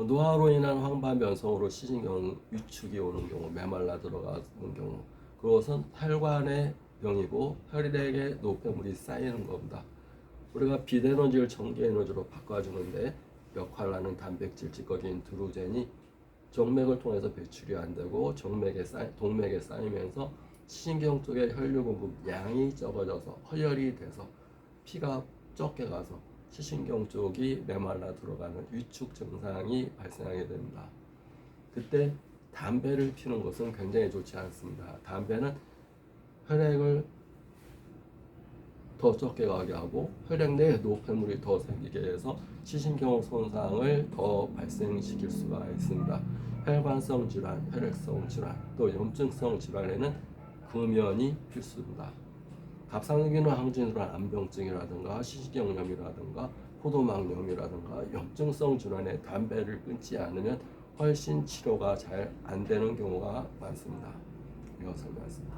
어, 노화로 인한 황반 변성으로 시신경 위축이 오는 경우, 메말라 들어가는 경우, 그것은 혈관의 병이고 혈액에 노폐물이 쌓이는 겁니다. 우리가 비대에너지를 전기에너지로 바꿔주는데 역할하는 단백질 찌꺼기인 드루젠이 정맥을 통해서 배출이 안 되고 정맥에 쌓이, 동맥에 쌓이면서 신경 쪽의 혈류 공급 양이 적어져서 허혈이 돼서 피가 적게 가서 시신경 쪽이 메말라 들어가는 위축 증상이 발생하게 됩니다. 그때 담배를 피는 것은 굉장히 좋지 않습니다. 담배는 혈액을 더 적게 가게 하고 혈액 내에 노폐물이 더 생기게 해서 시신경 손상을 더 발생시킬 수가 있습니다. 혈관성 질환, 혈액성 질환, 또 염증성 질환에는 금연이 필수입니다. 갑상선기능 항진질환, 암병증이라든가 시신경염이라든가 포도막염이라든가 염증성 질환에 담배를 끊지 않으면 훨씬 치료가 잘 안 되는 경우가 많습니다. 이거 설명했습니다.